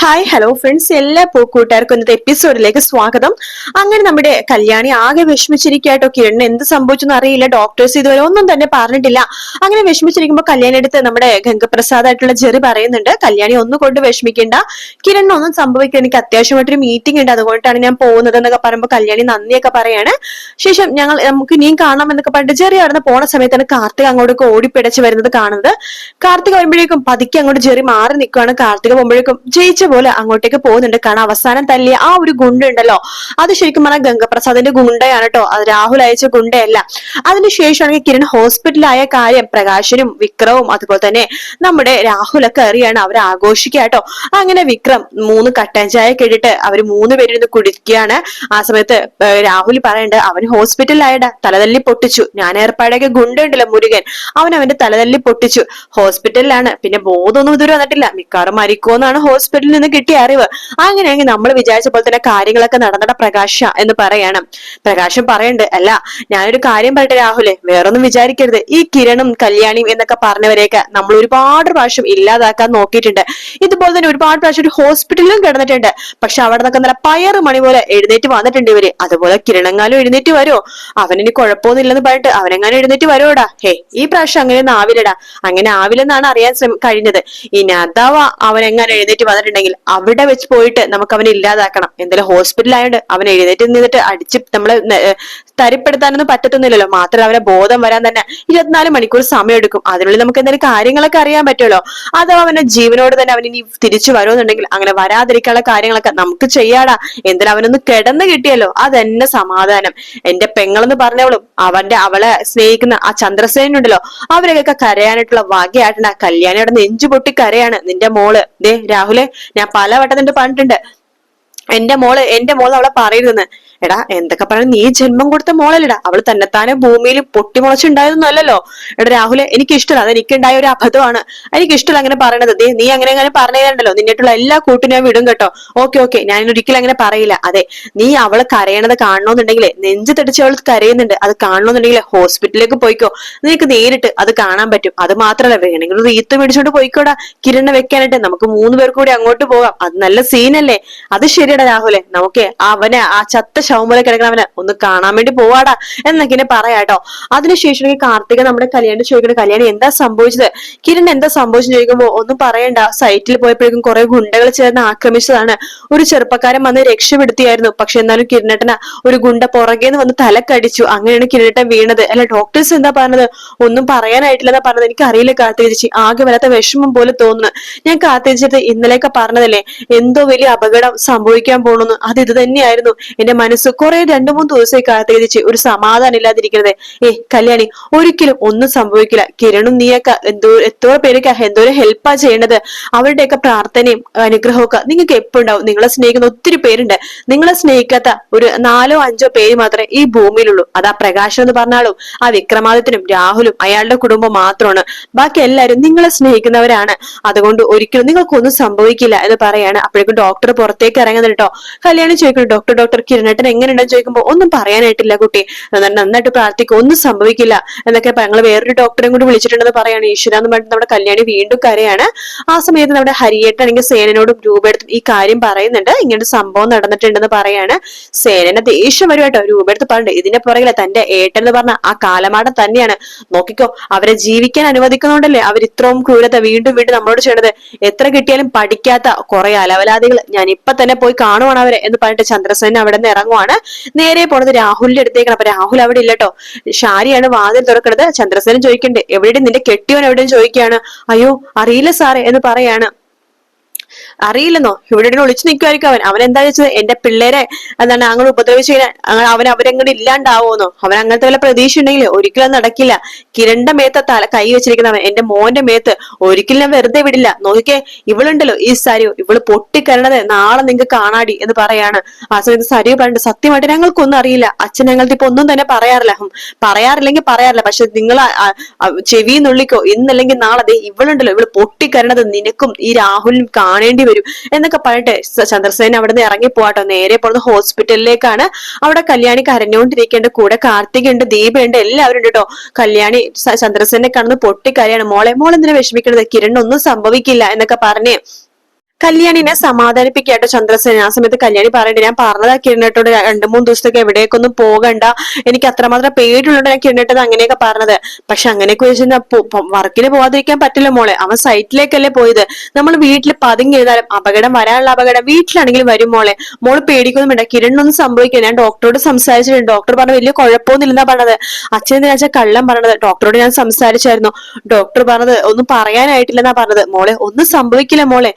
Hi hello friends എല്ലാ പൂക്കൂട്ടുകാർക്കും ഇന്നത്തെ എപ്പിസോഡിലേക്ക് സ്വാഗതം. അങ്ങനെ നമ്മുടെ കല്യാണി ആകെ വിഷമിച്ചിരിക്കാട്ടോ കിരണ് എന്ത് സംഭവിച്ചെന്ന് അറിയില്ല. ഡോക്ടേഴ്സ് ഇതുവരെ ഒന്നും തന്നെ പറഞ്ഞിട്ടില്ല. അങ്ങനെ വിഷമിച്ചിരിക്കുമ്പോൾ കല്യാണി എടുത്ത് നമ്മുടെ ഗംഗപ്രസാദ് ആയിട്ടുള്ള ജെറി പറയുന്നുണ്ട്. കല്യാണി ഒന്നും കൊണ്ട് വിഷമിക്കേണ്ട. കിരണ് ഒന്നും സംഭവിക്കുക എനിക്ക് അത്യാവശ്യമായിട്ടൊരു മീറ്റിംഗ് ഉണ്ട്. അതുകൊണ്ടാണ് ഞാൻ പോകുന്നത് എന്നൊക്കെ പറയുമ്പോൾ കല്യാണി നന്ദിയൊക്കെ പറയാണ്. ശേഷം ഞങ്ങൾ നമുക്ക് ഇനിയും കാണാം എന്നൊക്കെ പറഞ്ഞിട്ട് ജെറി അവിടെ പോണ സമയത്താണ് കാർത്തിക് അങ്ങോട്ടേക്ക് ഓടിപ്പിടച്ച് വരുന്നത് കാണുന്നത്. കാർത്തിക് വരുമ്പോഴേക്കും പതുക്കെ അങ്ങോട്ട് ജെറി മാറി നിൽക്കുകയാണ് കാർത്തിക് പോകുമ്പോഴേക്കും ജയിച്ച പോലെ അങ്ങോട്ടേക്ക് പോകുന്നുണ്ട്. കാരണം അവസാനം തല്ലിയ ആ ഒരു ഗുണ്ട ഉണ്ടല്ലോ അത് ശരിക്കും പറഞ്ഞാൽ ഗംഗപ്രസാദിന്റെ ഗുണ്ടയാണ് കേട്ടോ. അത് രാഹുൽ അയച്ച ഗുണ്ടയല്ല. അതിനുശേഷമാണെങ്കിൽ കിരൺ ഹോസ്പിറ്റലായ കാര്യം പ്രകാശനും വിക്രവും അതുപോലെ തന്നെ നമ്മുടെ രാഹുലൊക്കെ അറിയാണ്. അവർ ആഘോഷിക്കുക കേട്ടോ. അങ്ങനെ വിക്രം മൂന്ന് കട്ടൻ ചായ കേട്ടിട്ട് അവർ മൂന്ന് പേരിന്ന് കുടിക്കുകയാണ്. ആ സമയത്ത് രാഹുൽ പറയണ്ട് അവൻ ഹോസ്പിറ്റലിലായട. തലതല്ലി പൊട്ടിച്ചു. ഞാൻ ഏർപ്പാടൊക്കെ ഗുണ്ടുണ്ടല്ലോ മുരുകൻ. അവൻ അവന്റെ തലതല്ലി പൊട്ടിച്ചു. ഹോസ്പിറ്റലിലാണ്. പിന്നെ ബോധമൊന്നും ഇതുവരെ വന്നിട്ടില്ല. മിക്കവാറും മരിക്കുമെന്നാണ് ഹോസ്പിറ്റലിൽ നിന്ന് കിട്ടിയ അറിവ്. അങ്ങനെയെങ്കിൽ നമ്മൾ വിചാരിച്ച പോലെ തന്നെ കാര്യങ്ങളൊക്കെ നടന്നട പ്രകാശ എന്ന് പറയണം. പ്രകാശം പറയണ്ട് അല്ല ഞാനൊരു കാര്യം പറയട്ടെ രാഹുലെ വേറൊന്നും വിചാരിക്കരുത്. ഈ കിരണും കല്യാണിയും എന്നൊക്കെ പറഞ്ഞവരെയൊക്കെ നമ്മൾ ഒരുപാട് പ്രാവശ്യം ഇല്ലാതാക്കാൻ നോക്കിയിട്ടുണ്ട്. ഇതുപോലെ തന്നെ ഒരുപാട് പ്രാവശ്യം ഒരു ഹോസ്പിറ്റലിലും കിടന്നിട്ടുണ്ട്. പക്ഷെ അവിടെ നിന്നൊക്കെ നല്ല പയറ് മണി പോലെ എഴുന്നേറ്റ് വന്നിട്ടുണ്ട് ഇവർ. അതുപോലെ കിരണങ്ങാലും എഴുന്നേറ്റ് വരുമോ അവനിനി കുഴപ്പമൊന്നുമില്ലെന്ന് പറഞ്ഞിട്ട് അവനെങ്ങാനും എഴുന്നേറ്റ് വരുമോടാ ഹേ ഈ പ്രാവശ്യം അങ്ങനെയൊന്നും ആവില്ലടാ. അങ്ങനെ ആവില്ലെന്നാണ് അറിയാൻ കഴിഞ്ഞത്. ഇനി അവൻ എങ്ങനെ എഴുന്നേറ്റ് വന്നിട്ടുണ്ടെങ്കിൽ അവിടെ വെച്ച് പോയിട്ട് നമുക്ക് അവനെ ഇല്ലാതാക്കണം എന്തായാലും ഹോസ്പിറ്റലായോണ്ട് അവൻ എഴുന്നേറ്റ് നിന്നിട്ട് അടിച്ച് നമ്മളെ തരിപ്പെടുത്താനൊന്നും പറ്റത്തുന്നില്ലല്ലോ. മാത്രം അവരെ ബോധം വരാൻ തന്നെ ഇരുപത്തിനാല് മണിക്കൂർ സമയം എടുക്കും അതിനുള്ളിൽ നമുക്ക് എന്തെങ്കിലും കാര്യങ്ങളൊക്കെ അറിയാൻ പറ്റുമല്ലോ. അഥവാ അവന്റെ ജീവനോട് തന്നെ അവൻ ഇനി തിരിച്ചു വരുമെന്നുണ്ടെങ്കിൽ അങ്ങനെ വരാതിരിക്കാനുള്ള കാര്യങ്ങളൊക്കെ നമുക്ക് ചെയ്യാടാ. എന്തിനാ അവനൊന്ന് കിടന്ന് കിട്ടിയല്ലോ. അതെന്നെ സമാധാനം. എന്റെ പെങ്ങളെന്ന് പറഞ്ഞവളും അവന്റെ അവളെ സ്നേഹിക്കുന്ന ആ ചന്ദ്രസേനുണ്ടല്ലോ. അവരൊക്കെ കരയാനായിട്ടുള്ള വകയായിട്ടുണ്ട് ആ കല്യാണിയുടെ നെഞ്ചു പൊട്ടി കരയാണ് നിന്റെ മോൾ. ദേ രാഹുലെ ഞാൻ പലവട്ടം നിന്റെ പറഞ്ഞിട്ടുണ്ട്. എന്റെ മോൾ എന്റെ മോൾ അവളെ പറയരുതെന്ന് എടാ എന്തൊക്കെ പറഞ്ഞ നീ ജന്മം കൊടുത്ത മോളല്ലടാ. അവൾ തന്നെത്താനെ ഭൂമിയിൽ പൊട്ടിമുളച്ചുണ്ടായതൊന്നും അല്ലല്ലോ എടാ രാഹുലെ എനിക്ക് ഇഷ്ടമല്ല അത് എനിക്കുണ്ടായ ഒരു അബദ്ധമാണ്. എനിക്ക് ഇഷ്ടമല്ല അങ്ങനെ പറയണത്. ദേ നീ അങ്ങനെ അങ്ങനെ പറഞ്ഞതല്ലോ നിന്നിട്ടുള്ള എല്ലാ കൂട്ടും ഞാൻ വിടും കേട്ടോ. Okay okay. ഞാൻ ഒരിക്കലും അങ്ങനെ പറയില്ല. അതെ നീ അവൾ കരയണത് കാണണമെന്നുണ്ടെങ്കിലേ നെഞ്ചു തടിച്ച് അവൾ കരയുന്നുണ്ട്. അത് കാണണമെന്നുണ്ടെങ്കിൽ ഹോസ്പിറ്റലിലേക്ക് പോയിക്കോ. നിനക്ക് നേരിട്ട് അത് കാണാൻ പറ്റും. അത് മാത്രമല്ല വേണമെങ്കിൽ റീത്ത് മേടിച്ചോണ്ട് പോയിക്കോടാ. കിരണ വെക്കാനായിട്ട് നമുക്ക് മൂന്ന് പേർ കൂടി അങ്ങോട്ട് പോകാം. അത് നല്ല സീനല്ലേ അത് ശരിയടാ രാഹുലെ നമുക്ക് അവനെ ആ ചത്ത ശവമൂല കിടക്കണവനെ ഒന്ന് കാണാൻ വേണ്ടി പോവാടാ. എന്നൊക്കെ ഇങ്ങനെ പറയാട്ടോ. അതിനുശേഷം കാർത്തിക നമ്മുടെ കല്യാണം ചോദിക്കണ കല്യാണം എന്താ സംഭവിച്ചത്? കിരൺ എന്താ സംഭവിച്ചു ചോദിക്കുമ്പോ ഒന്നും പറയണ്ട. സൈറ്റിൽ പോയപ്പോഴേക്കും കുറെ ഗുണ്ടകൾ ചേർന്ന് ആക്രമിച്ചതാണ്. ഒരു ചെറുപ്പക്കാരൻ വന്ന് രക്ഷപ്പെടുത്തിയായിരുന്നു. പക്ഷെ എന്നാലും കിരണേട്ടന ഒരു ഗുണ്ട പുറകേന്ന് വന്ന് തലക്കടിച്ചു. അങ്ങനെയാണ് കിരണേട്ടൻ വീണത്. അല്ല ഡോക്ടേഴ്സ് എന്താ പറഞ്ഞത്? ഒന്നും പറയാനായിട്ടില്ലെന്നാ പറഞ്ഞത്. എനിക്ക് അറിയില്ല കാർത്തിക ചേച്ചി ആകെ വല്ലാത്ത വിഷമം പോലെ തോന്നുന്നു. ഞാൻ കാർത്തിക ചേച്ചി ഇന്നലെയൊക്കെ പറഞ്ഞതല്ലേ? എന്തോ വലിയ അപകടം സംഭവിക്കാൻ പോണെന്ന് അത് ഇത് തന്നെയായിരുന്നു. എന്റെ മനസ്സ് കുറെ രണ്ടു മൂന്ന് ദിവസമായി കാർത്തിക ഒരു സമാധാനം ഇല്ലാതിരിക്കുന്നത്. ഏ കല്യാണി ഒരിക്കലും ഒന്നും സംഭവിക്കില്ല. കിരണും നീയൊക്കെ എന്തോ എത്ര പേരൊക്കെ എന്തോ ഹെൽപ്പാ ചെയ്യേണ്ടത്. അവരുടെയൊക്കെ പ്രാർത്ഥനയും അനുഗ്രഹവും ഒക്കെ നിങ്ങൾക്ക് എപ്പോ ഉണ്ടാവും. നിങ്ങളെ സ്നേഹിക്കുന്ന ഒത്തിരി പേരുണ്ട്. നിങ്ങളെ സ്നേഹിക്കാത്ത ഒരു നാലോ അഞ്ചോ പേര് മാത്രമേ ഈ ഭൂമിയിലുള്ളൂ. അത് ആ പ്രകാശം എന്ന് പറഞ്ഞാലും ആ വിക്രമാദിത്യനും രാഹുലും അയാളുടെ കുടുംബം മാത്രമാണ്. ബാക്കി എല്ലാവരും നിങ്ങളെ സ്നേഹിക്കുന്നവരാണ്. അതുകൊണ്ട് ഒരിക്കലും നിങ്ങൾക്കൊന്നും സംഭവിക്കില്ല എന്ന് പറയാണ്. അപ്പോഴേക്കും ഡോക്ടർ പുറത്തേക്ക് ഇറങ്ങുന്നുണ്ട്. കേട്ടോ. കല്യാണം ചോദിക്കുന്നു ഡോക്ടർ ഡോക്ടർ കിരണേട്ടൻ എങ്ങനെയുണ്ടെന്ന് ചോദിക്കുമ്പോൾ ഒന്നും പറയാനായിട്ടില്ല കുട്ടി. നന്നാ- നന്നായിട്ട് പ്രാർത്ഥിക്കും ഒന്നും സംഭവിക്കില്ല. എന്നൊക്കെ ഞങ്ങൾ വേറൊരു ഡോക്ടറെ കൂടി വിളിച്ചിട്ടുണ്ടെന്ന് പറയാണ് ഈശ്വര എന്ന് പറഞ്ഞിട്ട് നമ്മുടെ കല്യാണി വീണ്ടും കരയാണ്. ആ സമയത്ത് നമ്മുടെ ഹരിയേട്ടണെങ്കിൽ സേനനോടും രൂപയെടുത്തും ഈ കാര്യം പറയുന്നുണ്ട്. ഇങ്ങനെ ഒരു സംഭവം നടന്നിട്ടുണ്ടെന്ന് പറയാണ്. സേനനെ ദേഷ്യം വരുമായിട്ടോ രൂപയെടുത്ത് പറഞ്ഞിട്ട് ഇതിന്റെ പുറകിലെ തന്റെ ഏട്ടൻ എന്ന് പറഞ്ഞ ആ കാലമാടം തന്നെയാണ്. നോക്കിക്കോ അവരെ ജീവിക്കാൻ അനുവദിക്കുന്നതുകൊണ്ടല്ലേ അവർ ഇത്രയും ക്രൂരത വീണ്ടും വീണ്ടും നമ്മളോട് ചെയ്യണത്. എത്ര കിട്ടിയാലും പഠിക്കാത്ത കുറെ അലവലാദികൾ. ഞാൻ ഇപ്പൊ തന്നെ പോയി കാണുവാണ് അവരെ എന്ന് പറഞ്ഞിട്ട് ചന്ദ്രസേന അവിടെ നിന്ന് ഇറങ്ങുവാണ്. നേരെ പോണത് രാഹുലിന്റെ അടുത്തേക്കാണ്. അപ്പൊ രാഹുൽ അവിടെ ഇല്ലട്ടോ ഷാരിയാണ് വാതിൽ തുറക്കണത്. ചന്ദ്രസേനൻ ചോദിക്കണ്ടേ എവിടെ നിന്റെ കെട്ടിയോൻ എവിടെയും ചോദിക്കുകയാണ്? അയ്യോ അറിയില്ല സാറേ എന്ന് പറയാണ്. അറിയില്ലെന്നോ? ഇവിടെ ഒളിച്ചു നിൽക്കുമായിരിക്കും അവൻ. അവൻ എന്താ വെച്ചത് എന്റെ പിള്ളേരെ എന്താണ് അങ്ങനെ ഉപദ്രവിച്ചു കഴിഞ്ഞാൽ അവൻ അവരങ്ങനെ ഇല്ലാണ്ടാവോന്നോ അവൻ അങ്ങനത്തെ വല്ല പ്രതീക്ഷ ഉണ്ടെങ്കിൽ ഒരിക്കലും നടക്കില്ല. കിരണ്ട മേത്ത തല കൈ വെച്ചിരിക്കുന്നവൻ എന്റെ മോന്റെ മേത്ത് ഒരിക്കലും ഞാൻ വെറുതെ വിടില്ല. നോക്കിക്കേ ഇവളുണ്ടല്ലോ ഈ സരിയു ഇവൾ പൊട്ടിക്കരണത് നാളെ നിങ്ങൾക്ക് കാണാടി എന്ന് പറയാണ്. ആ സമയത്ത് സരിയു പറഞ്ഞിട്ട് സത്യമായിട്ട് ഞങ്ങൾക്കൊന്നും അറിയില്ല. അച്ഛൻ ഞങ്ങൾക്ക് ഇപ്പൊ ഒന്നും തന്നെ പറയാറില്ല. പറയാറില്ലെങ്കിൽ പറയാറില്ല. പക്ഷെ നിങ്ങൾ ചെവിന്നുള്ളിക്കോ ഇന്നല്ലെങ്കിൽ നാളെ ഇവളുണ്ടല്ലോ. ഇവൾ പൊട്ടിക്കരണത് നിനക്കും ഈ രാഹുലിനും കാണേണ്ടി വരും. എന്നൊക്കെ പറഞ്ഞിട്ട് ചന്ദ്രസേന അവിടെ നിന്ന് ഇറങ്ങി പോവാട്ടോ നേരെ പോകുന്നത് ഹോസ്പിറ്റലിലേക്കാണ്. അവിടെ കല്യാണി കരഞ്ഞുകൊണ്ടിരിക്കേണ്ട കൂടെ കാർത്തിക് ഉണ്ട് ദീപ ഉണ്ട് എല്ലാവരും ഉണ്ട് കേട്ടോ കല്യാണി ചന്ദ്രസേനെ കാണുന്ന പൊട്ടിക്കരയാണ്. മോളെ മോളെന്തിനാ വിഷമിക്കണത്? കിരൺ ഒന്നും സംഭവിക്കില്ല എന്നൊക്കെ പറഞ്ഞ് കല്യാണിനെ സമാധാനിപ്പിക്കട്ടെ ചന്ദ്രസേന. ആ സമയത്ത് കല്യാണി പറയണ്ട ഞാൻ പറഞ്ഞതാ കിരണട്ടോട് രണ്ടു മൂന്ന് ദിവസത്തേക്ക് എവിടേക്കൊന്നും പോകണ്ട. എനിക്ക് അത്രമാത്രം പേടിയുള്ളതുകൊണ്ട് ഞാൻ കിരണട്ടത് അങ്ങനെയൊക്കെ പറഞ്ഞത്. പക്ഷെ അങ്ങനെയൊക്കെ വെച്ചാൽ വർക്കിന് പോവാതിരിക്കാൻ പറ്റില്ല മോളെ. അവൻ സൈറ്റിലേക്കല്ലേ പോയത്. നമ്മൾ വീട്ടിൽ പതുങ്ങി എഴുതാലും അപകടം വരാനുള്ള അപകടം വീട്ടിലാണെങ്കിലും വരും മോളെ. മോൾ പേടിക്കൊന്നും വേണ്ട. കിരണൊന്നും സംഭവിക്കില്ല. ഞാൻ ഡോക്ടറോട് സംസാരിച്ചിട്ടുണ്ട്. ഡോക്ടർ പറഞ്ഞ വലിയ കുഴപ്പമൊന്നുമില്ലെന്നാ പറഞ്ഞത്. അച്ഛൻ എന്താ കള്ളം പറഞ്ഞത്? ഡോക്ടറോട് ഞാൻ സംസാരിച്ചായിരുന്നു. ഡോക്ടർ പറഞ്ഞത് ഒന്നും പറയാനായിട്ടില്ലെന്നാ പറഞ്ഞത്. മോളെ ഒന്നും സംഭവിക്കില്ല മോളെ.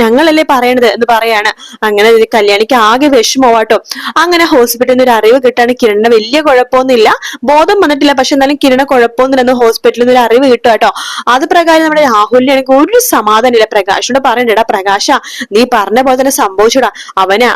ഞങ്ങളല്ലേ പറയണത് എന്ന് പറയാണ്. അങ്ങനെ കല്യാണിക്ക് ആകെ വിഷമമാട്ടോ. അങ്ങനെ ഹോസ്പിറ്റലിൽ നിന്ന് ഒരു അറിവ് കിട്ടാണ് കിരണിന് വലിയ കുഴപ്പമൊന്നുമില്ല. ബോധം വന്നിട്ടില്ല. പക്ഷെ എന്നാലും കിരണ കുഴപ്പമൊന്നുമില്ലെന്ന് ഹോസ്പിറ്റലിൽ നിന്ന് ഒരു അറിവ് കിട്ടും കേട്ടോ. അത് പ്രകാരം നമ്മുടെ രാഹുലിന് എനിക്ക് ഒരു സമാധാനമില്ല. പ്രകാശിനോട് പറയണ്ടടാ പ്രകാശ നീ പറഞ്ഞ പോലെ തന്നെ സംഭവിച്ചടാ. അവനെ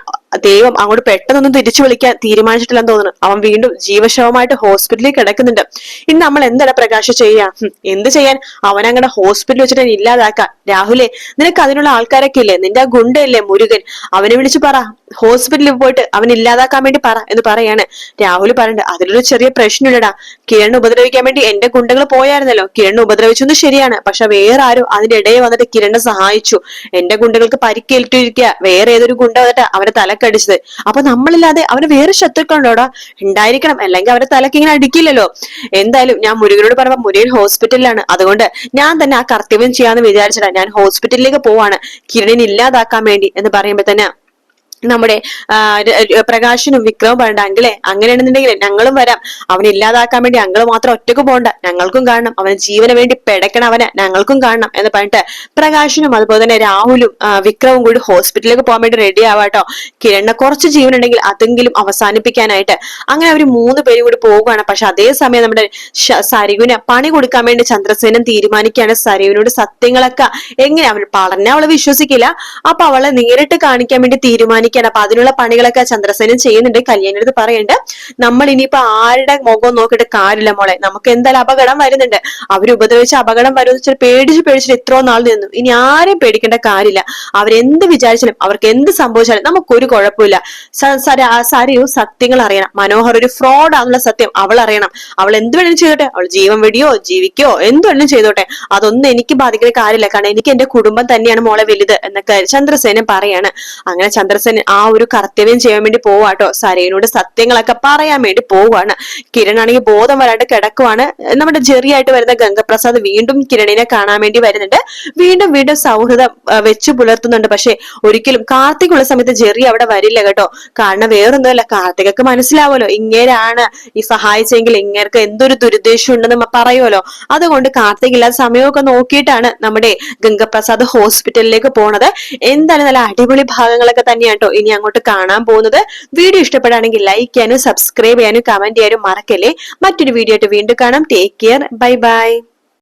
ദൈവം അങ്ങോട്ട് പെട്ടെന്നൊന്നും തിരിച്ചു വിളിക്കാൻ തീരുമാനിച്ചിട്ടില്ലെന്ന് തോന്നുന്നു. അവൻ വീണ്ടും ജീവശവമായിട്ട് ഹോസ്പിറ്റലിൽ കിടക്കുന്നുണ്ട്. ഇനി നമ്മൾ എന്താണ് പ്രകാശ് ചെയ്യാ? എന്ത് ചെയ്യാൻ? അവനങ്ങടെ ഹോസ്പിറ്റലിൽ വെച്ചിട്ട് ഇല്ലാതാക്കാം. രാഹുലേ നിനക്ക് അതിനുള്ള ആൾക്കാരൊക്കെ ഇല്ലേ നിന്റെ ആ ഗുണ്ടയല്ലേ മുരുകൻ? അവനെ വിളിച്ചു പറ. ഹോസ്പിറ്റലിൽ പോയിട്ട് അവൻ ഇല്ലാതാക്കാൻ വേണ്ടി പറ എന്ന് പറയാണ്. രാഹുൽ പറയണ്ട അതിലൊരു ചെറിയ പ്രശ്നമില്ലടാ. കിരണ് ഉപദ്രവിക്കാൻ വേണ്ടി എന്റെ ഗുണ്ടകൾ പോയായിരുന്നല്ലോ. കിരൺ ഉപദ്രവിച്ചൊന്ന് ശരിയാണ്. പക്ഷെ വേറെ ആരും അതിന്റെ ഇടയിൽ വന്നിട്ട് കിരണ് സഹായിച്ചു. എന്റെ ഗുണ്ടകൾക്ക് പരിക്കേറ്റിരിക്കുക വേറെ ഏതൊരു ഗുണ്ട വന്നിട്ട് അവരെ തലക്കടിച്ചത് അപ്പൊ നമ്മളില്ലാതെ അവന് വേറെ ശത്രുക്കളുണ്ടോടാ? ഉണ്ടായിരിക്കണം. അല്ലെങ്കിൽ അവരെ തലക്ക് ഇങ്ങനെ അടിക്കില്ലല്ലോ. എന്തായാലും ഞാൻ മുരുകനോട് പറഞ്ഞ മുരുകൻ ഹോസ്പിറ്റലിലാണ്. അതുകൊണ്ട് ഞാൻ തന്നെ ആ കർത്തവ്യം ചെയ്യാന്ന് വിചാരിച്ചിട്ടാ ഞാൻ ഹോസ്പിറ്റലിലേക്ക് പോവാണ്. കിരണിനെ ഇല്ലാതാക്കാൻ വേണ്ടി എന്ന് പറയുമ്പോൾ തന്നെ നമ്മുടെ പ്രകാശനും വിക്രവും പറയണ്ട അങ്കിളെ അങ്ങനെയാണെന്നുണ്ടെങ്കിൽ ഞങ്ങളും വരാം. അവനെ ഇല്ലാതാക്കാൻ വേണ്ടി ഞങ്ങൾ മാത്രം ഒറ്റയ്ക്ക് പോകണ്ട. ഞങ്ങൾക്കും കാണണം. അവന് ജീവന് വേണ്ടി പെടക്കണം അവനെ ഞങ്ങൾക്കും കാണണം എന്ന് പറഞ്ഞിട്ട് പ്രകാശനും അതുപോലെ തന്നെ രാഹുലും വിക്രവും കൂടി ഹോസ്പിറ്റലിലേക്ക് പോകാൻ വേണ്ടി റെഡി ആവാട്ടോ കിരണ് കുറച്ച് ജീവൻ ഉണ്ടെങ്കിൽ അതെങ്കിലും അവസാനിപ്പിക്കാനായിട്ട്. അങ്ങനെ അവർ മൂന്ന് പേരും കൂടി പോവുകയാണ്. പക്ഷെ അതേസമയം നമ്മുടെ സരിഗുന പണി കൊടുക്കാൻ വേണ്ടി ചന്ദ്രസേനൻ തീരുമാനിക്കുകയാണ്. സരിവിനോട് സത്യങ്ങളൊക്കെ എങ്ങനെ അവൾ പറഞ്ഞ അവളെ വിശ്വസിക്കില്ല. അപ്പൊ അവളെ നേരിട്ട് കാണിക്കാൻ വേണ്ടി തീരുമാനിക്കും ഇരിക്കുകയാണ് അപ്പൊ അതിനുള്ള പണികളൊക്കെ ചന്ദ്രസേനൻ ചെയ്യുന്നുണ്ട്. കല്യാണിടുത്ത് പറയുന്നുണ്ട് നമ്മൾ ഇനിയിപ്പോ ആരുടെ മുഖം നോക്കിയിട്ട് കാര്യമില്ല മോളെ. നമുക്ക് എന്തായാലും അപകടം വരുന്നുണ്ട്. അവർ ഉപദ്രവിച്ച അപകടം വരുമെന്ന് വെച്ചാൽ പേടിച്ച് പേടിച്ചിട്ട് ഇത്രോ നാൾ നിന്നു. ഇനി ആരെയും പേടിക്കേണ്ട കാര്യമില്ല. അവരെന്ത് വിചാരിച്ചാലും അവർക്ക് എന്ത് സംഭവിച്ചാലും നമുക്കൊരു കുഴപ്പമില്ല. സരയു സത്യങ്ങൾ അറിയണം. മനോഹർ ഒരു ഫ്രോഡ് ആണെന്നുള്ള സത്യം അവൾ അറിയണം. അവൾ എന്ത് വേണമെങ്കിലും ചെയ്തോട്ടെ. അവൾ ജീവൻ വെടിയോ ജീവിക്കോ എന്ത് വേണമെങ്കിലും ചെയ്തോട്ടെ. അതൊന്നും എനിക്ക് ബാധിക്കുന്ന കാര്യമില്ല. കാരണം എനിക്ക് എന്റെ കുടുംബം തന്നെയാണ് മോളെ വലുത് എന്നൊക്കെ ചന്ദ്രസേനൻ പറയാണ്. അങ്ങനെ ചന്ദ്രസേനൻ ആ ഒരു കർത്തവ്യം ചെയ്യാൻ വേണ്ടി പോവാട്ടോ സരയനോട് സത്യങ്ങളൊക്കെ പറയാൻ വേണ്ടി പോവാണ്. കിരൺ ആണെങ്കിൽ ബോധം വരാണ്ട് കിടക്കുവാണ്. നമ്മുടെ ജെറിയായിട്ട് വരുന്ന ഗംഗപ്രസാദ് വീണ്ടും കിരണിനെ കാണാൻ വേണ്ടി വരുന്നുണ്ട്. വീണ്ടും വീണ്ടും സൗഹൃദം വെച്ചു പുലർത്തുന്നുണ്ട്. പക്ഷെ ഒരിക്കലും കാർത്തിക് ഉള്ള സമയത്ത് ജെറി അവിടെ വരില്ല കേട്ടോ. കാരണം വേറൊന്നുമല്ല കാർത്തികക്ക് മനസ്സിലാവുമല്ലോ. ഇങ്ങേരാണ് ഈ സഹായിച്ചെങ്കിൽ ഇങ്ങേർക്ക് എന്തൊരു ദുരുദ്ദേശം ഉണ്ടെന്ന് പറയുമല്ലോ. അതുകൊണ്ട് കാർത്തിക് ഇല്ലാത്ത സമയമൊക്കെ നോക്കിയിട്ടാണ് നമ്മുടെ ഗംഗപ്രസാദ് ഹോസ്പിറ്റലിലേക്ക് പോണത്. എന്തായാലും നല്ല അടിപൊളി ഭാഗങ്ങളൊക്കെ തന്നെയാട്ടോ ഇനി അങ്ങോട്ട് കാണാൻ പോകുന്നത്. വീഡിയോ ഇഷ്ടപ്പെടുകയാണെങ്കിൽ ലൈക്ക് ചെയ്യാനും സബ്സ്ക്രൈബ് ചെയ്യാനും കമന്റ് ചെയ്യാനും മറക്കല്ലേ. മറ്റൊരു വീഡിയോ ആയിട്ട് വീണ്ടും കാണാം. Take care bye bye